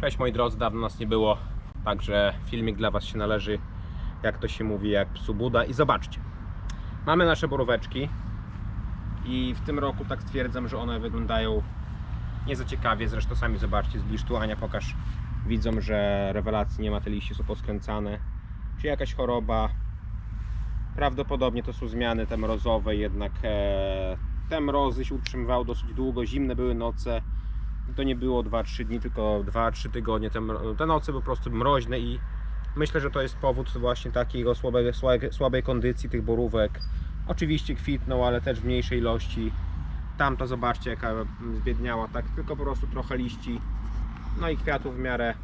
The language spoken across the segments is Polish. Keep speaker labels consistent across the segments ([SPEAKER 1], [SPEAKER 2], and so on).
[SPEAKER 1] Cześć moi drodzy, dawno nas nie było, także filmik dla Was się należy, jak to się mówi, jak psu Buda. I zobaczcie, mamy nasze boróweczki i w tym roku tak stwierdzam, że one wyglądają nie za ciekawie, zresztą sami zobaczcie, zbliż tu Ania, pokaż widzom, że rewelacji nie ma, te liście są poskręcane, czy jakaś choroba. Prawdopodobnie to są zmiany te mrozowe, jednak e, te mrozy się utrzymywały dosyć długo, zimne były noce, to nie było 2-3 dni, tylko 2-3 tygodnie. Te, te noce po prostu mroźne i myślę, że to jest powód właśnie takiego słabej, słabej, kondycji tych borówek. Oczywiście kwitną, ale też w mniejszej ilości. Tamta zobaczcie jaka zbiedniała, tak tylko po prostu trochę liści, no i kwiatów w miarę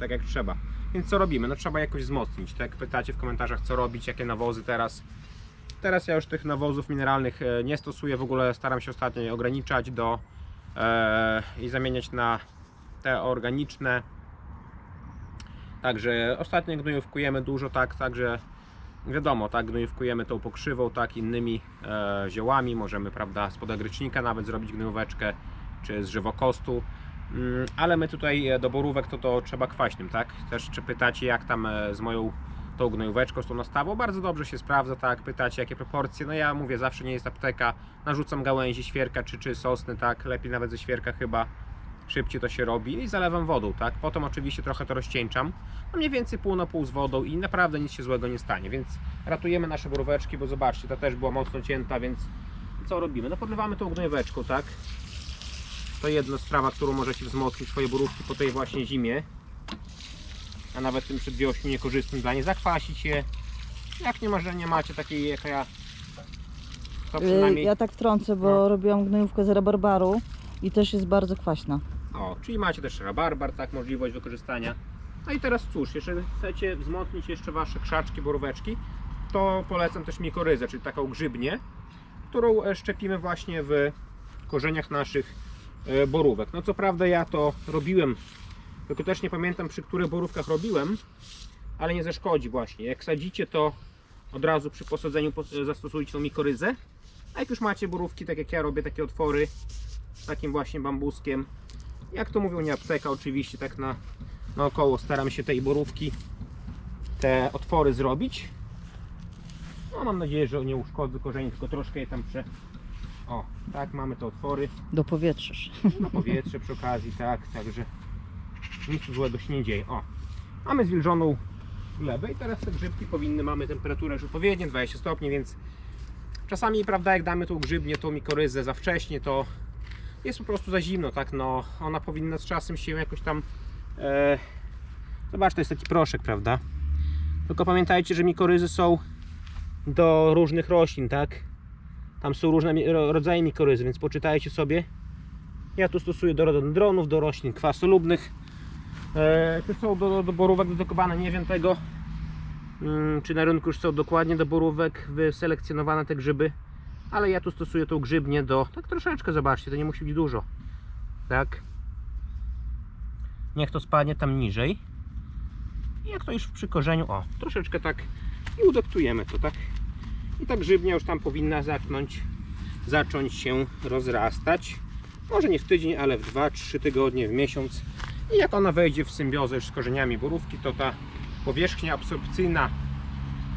[SPEAKER 1] tak jak trzeba. Więc co robimy? No trzeba jakoś wzmocnić, tak? Pytacie w komentarzach co robić, jakie nawozy teraz. Teraz ja już tych nawozów mineralnych e, nie stosuję, w ogóle staram się ostatnio je ograniczać do i zamieniać na te organiczne. Także ostatnio gnojówkujemy dużo, tak, także wiadomo, tak, gnojówkujemy tą pokrzywą, tak, innymi e, ziołami, możemy, prawda, z podagrycznika nawet zrobić gnojóweczkę, czy z żywokostu. Mm, Ale my tutaj e, do borówek to to trzeba kwaśnym, tak? Też czy pytacie jak tam e, z moją tą gnojóweczką, z tą nastawą, bardzo dobrze się sprawdza, tak? Pytacie jakie proporcje, no ja mówię, zawsze nie jest apteka, narzucam gałęzi świerka czy, czy sosny, tak? Lepiej nawet ze świerka chyba, szybciej to się robi i zalewam wodą, tak? Potem oczywiście trochę to rozcieńczam, no mniej więcej pół na pół z wodą i naprawdę nic się złego nie stanie, więc ratujemy nasze boróweczki, bo zobaczcie, ta też była mocno cięta, więc co robimy? No podlewamy tą gnojóweczką, tak? To jedna sprawa, którą możecie wzmocnić swoje borówki po tej właśnie zimie. A nawet tym przedwiośniu niekorzystnym dla niej. Zakwasić je. Jak nie, ma, że nie macie takiej jak ja, to
[SPEAKER 2] Y,
[SPEAKER 1] przynajmniej...
[SPEAKER 2] Ja tak wtrącę, bo
[SPEAKER 1] No.
[SPEAKER 2] robiłam gnojówkę z rabarbaru i też jest bardzo kwaśna.
[SPEAKER 1] O, czyli macie też rabarbar, tak, możliwość wykorzystania. No i teraz cóż, jeżeli chcecie wzmocnić jeszcze Wasze krzaczki, boróweczki, to polecam też mikoryzę, czyli taką grzybnię, którą e, szczepimy właśnie w korzeniach naszych e, borówek. No co prawda ja to robiłem, tylko też nie pamiętam przy których borówkach robiłem, ale nie zaszkodzi właśnie. Jak sadzicie to od razu przy posadzeniu pos- zastosujcie tą mikoryzę. A jak już macie borówki, tak jak ja robię takie otwory takim właśnie bambuskiem, jak to mówią, nie apteka oczywiście, tak na naokoło staram się tej borówki te otwory zrobić. No mam nadzieję, że nie uszkodzę korzeni, tylko troszkę je tam prze... O, tak, mamy te otwory.
[SPEAKER 2] Dopowietrzysz.
[SPEAKER 1] No powietrze przy okazji, tak, także nic złego się nie dzieje. O, mamy zwilżoną glebę i teraz te grzybki powinny, mamy temperaturę już odpowiednią, 20 stopni, więc czasami, prawda, jak damy tą grzybnię, tą mikoryzę za wcześnie, to jest po prostu za zimno, tak, no, ona powinna z czasem się jakoś tam, e... zobacz, to jest taki proszek, prawda, tylko pamiętajcie, że mikoryzy są do różnych roślin, tak, tam są różne rodzaje mikoryzy, więc poczytajcie sobie, ja tu stosuję do rododendronów, do roślin kwasolubnych. E, czy są do, do, borówek dedykowane, nie wiem tego. Mm, czy na rynku już są dokładnie do borówek wyselekcjonowane te grzyby. Ale ja tu stosuję tą grzybnię do, tak troszeczkę zobaczcie, to nie musi być dużo. Tak. Niech to spadnie tam niżej. I jak to już przy korzeniu, o, troszeczkę tak i udeptujemy to, tak. I ta grzybnia już tam powinna zaknąć, zacząć się rozrastać może nie w tydzień, ale w 2-3 tygodnie, w miesiąc. I jak ona wejdzie w symbiozę z korzeniami borówki, to ta powierzchnia absorpcyjna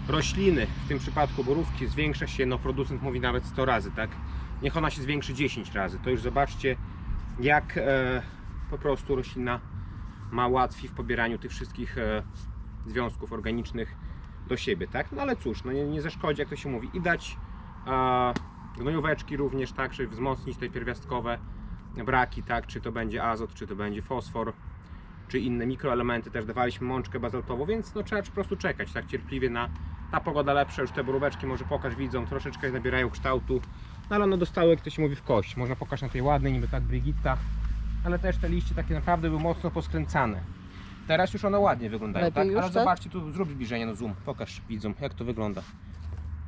[SPEAKER 1] rośliny, w tym przypadku borówki, zwiększa się, no producent mówi nawet 100 razy, tak? Niech ona się zwiększy 10 razy. To już zobaczcie, jak e, po prostu roślina ma łatwiej w pobieraniu tych wszystkich e, związków organicznych do siebie, tak? No ale cóż, no nie, nie zaszkodzi, jak to się mówi, i dać e, gnojóweczki również, tak, żeby wzmocnić te pierwiastkowe braki, tak, czy to będzie azot, czy to będzie fosfor, czy inne mikroelementy, też dawaliśmy mączkę bazaltową, więc no trzeba po prostu czekać, tak, cierpliwie na ta pogoda lepsza, już te boróweczki może pokaż widzą, troszeczkę nabierają kształtu, no ale one dostały, jak to się mówi, w kość, można pokazać na tej ładnej, niby tak Brigitta, ale też te liście takie naprawdę były mocno poskręcane. Teraz już one ładnie wyglądają,
[SPEAKER 2] Lepiej
[SPEAKER 1] tak?
[SPEAKER 2] już,
[SPEAKER 1] Ale
[SPEAKER 2] tak?
[SPEAKER 1] zobaczcie, tu zrób zbliżenie, no zoom, pokaż widzom, jak to wygląda.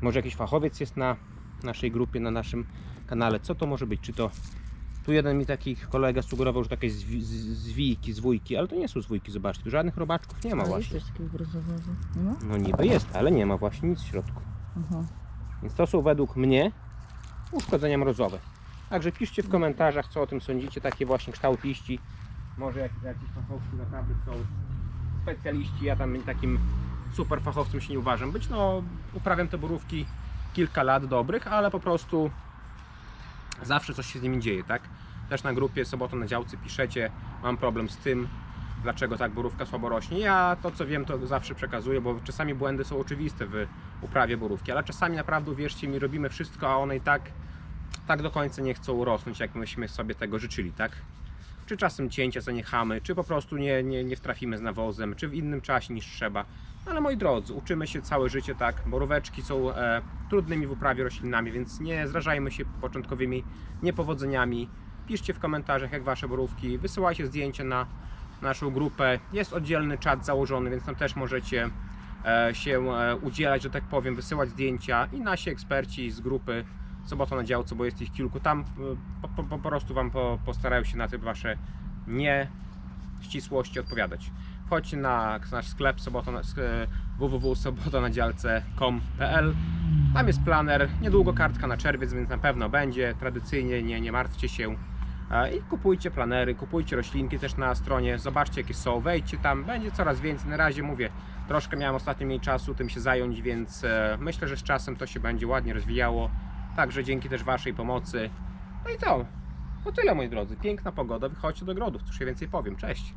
[SPEAKER 1] Może jakiś fachowiec jest na naszej grupie, na naszym kanale. Co to może być? Czy to tu jeden mi taki kolega sugerował, że takie zwi- z- zwijki, zwójki, ale to nie są zwójki, zobaczcie, tu żadnych robaczków nie ma
[SPEAKER 2] Ale jest
[SPEAKER 1] właśnie.
[SPEAKER 2] coś takiego brązowego. Nie ma?
[SPEAKER 1] No niby jest, ale nie ma właśnie nic w środku.
[SPEAKER 2] Aha.
[SPEAKER 1] Więc to są według mnie uszkodzenia mrozowe. Także piszcie w komentarzach, co o tym sądzicie, takie właśnie kształt liści. Może jak, jakiś fachowcy naprawdę są specjaliści, ja tam takim super fachowcem się nie uważam być. No, uprawiam te borówki kilka lat dobrych, ale po prostu zawsze coś się z nimi dzieje, tak? Też na grupie Sobota na działce piszecie, mam problem z tym, dlaczego tak borówka słabo rośnie. Ja to co wiem to zawsze przekazuję, bo czasami błędy są oczywiste w uprawie borówki, ale czasami naprawdę uwierzcie mi, robimy wszystko, a one i tak, tak do końca nie chcą rosnąć, jak myśmy sobie tego życzyli, tak? Czy czasem cięcia zaniechamy, czy po prostu nie, nie, nie wtrafimy z nawozem, czy w innym czasie niż trzeba. Ale moi drodzy, uczymy się całe życie tak. Boróweczki są e, trudnymi w uprawie roślinami, więc nie zrażajmy się początkowymi niepowodzeniami. Piszcie w komentarzach, jak wasze borówki, wysyłajcie zdjęcia na naszą grupę. Jest oddzielny czat założony, więc tam też możecie e, się e, udzielać, że tak powiem, wysyłać zdjęcia i nasi eksperci z grupy Sobota na działce, bo jest ich kilku, tam e, po, po, po prostu Wam po, postarają się na te Wasze nieścisłości odpowiadać. Wchodźcie na nasz sklep e, www.sobotonadzialce.com.pl Tam jest planer, niedługo kartka na czerwiec, więc na pewno będzie. Tradycyjnie, nie, nie martwcie się. E, I kupujcie planery, kupujcie roślinki też na stronie, zobaczcie jakie są, wejdźcie tam, będzie coraz więcej. Na razie mówię, troszkę miałem ostatnio mniej czasu tym się zająć, więc e, myślę, że z czasem to się będzie ładnie rozwijało. Także dzięki też Waszej pomocy. No i to. To tyle moi drodzy. Piękna pogoda, wychodźcie do grodów, cóż ja więcej powiem. Cześć.